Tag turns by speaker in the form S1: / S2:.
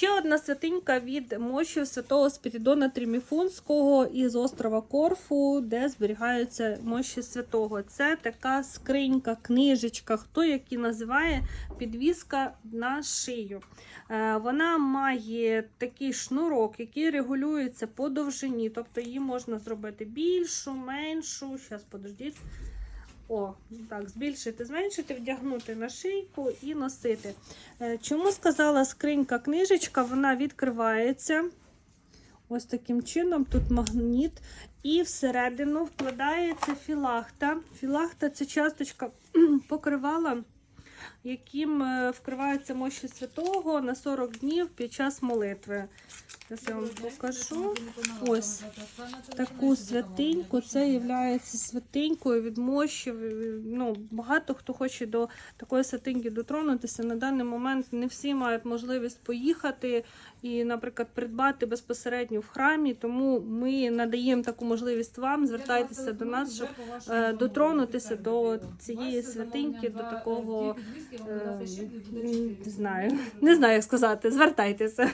S1: Ще одна святинька від мощів святого Спірідона Тріміфунського із острова Корфу, де зберігаються мощі святого. Це така скринька, книжечка, хто як і називає підвіска на шию. Е, Вона має такий шнурок, який регулюється по довжині, тобто її можна зробити більшу, меншу. Зараз подождіть. О, так, збільшити, зменшити, вдягнути на шийку і носити. Е, Чому сказала скринька книжечка? Вона відкривається ось таким чином. Тут магніт. І всередину вкладається філахта. Філахта це часточка покривала, яким е, вкриваються мощі святого на 40 днів під час молитви. Зараз я вам покажу. Ось таку святиньку. Це є святинькою від мощів. Ну, багато хто хоче до такої святиньки дотронутися. На даний момент не всі мають можливість поїхати і, наприклад, придбати безпосередньо в храмі. Тому ми надаємо таку можливість вам. Звертайтеся до нас, щоб е, дотронутися до цієї святиньки, до такого е, знаю, не знаю, як сказати. Звертайтеся.